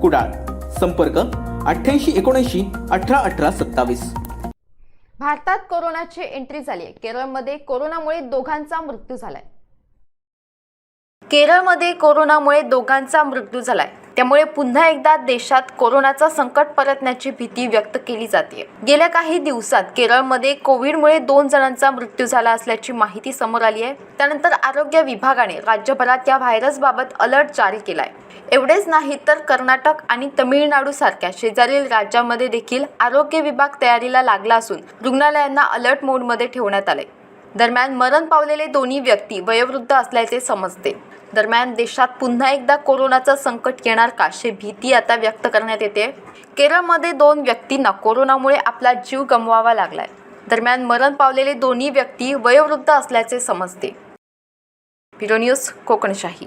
कुडाळ. संपर्क अठ्ठ्याऐंशी एकोणऐंशी अठरा अठरा सत्तावीस. भारतात कोरोनाची एंट्री झाली आहे केरळमध्ये कोरोनामुळे दोघांचा मृत्यू झालाय. केरळमध्ये कोरोनामुळे दोघांचा मृत्यू झालाय. त्यामुळे पुन्हा एकदा देशात कोरोनाचा संकट परतण्याची भीती व्यक्त केली जाते गेल्या काही दिवसात केरळमध्ये कोविडमुळे दोन जणांचा मृत्यू झाला असल्याची माहिती समोर आली आहे त्यानंतर आरोग्य विभागाने राज्यभरात या व्हायरसबाबत अलर्ट जारी केलाय. एवढेच नाही तर कर्नाटक आणि तमिळनाडू सारख्या शेजारील राज्यामध्ये देखील आरोग्य विभाग तयारीला लागला असून रुग्णालयांना अलर्ट मोडमध्ये ठेवण्यात आले दरम्यान मरण पावलेले दोन्ही व्यक्ती वयोवृद्ध असल्याचे समजते. दरम्यान देशात पुन्हा एकदा कोरोनाचं संकट येणार का अशी भीती आता व्यक्त करण्यात येते. केरळमध्ये दोन व्यक्तींना कोरोनामुळे आपला जीव गमवावा लागलाय. दरम्यान मरण पावलेले दोन्ही व्यक्ती वयोवृद्ध असल्याचे समजते. Bureau news Kokanshahi.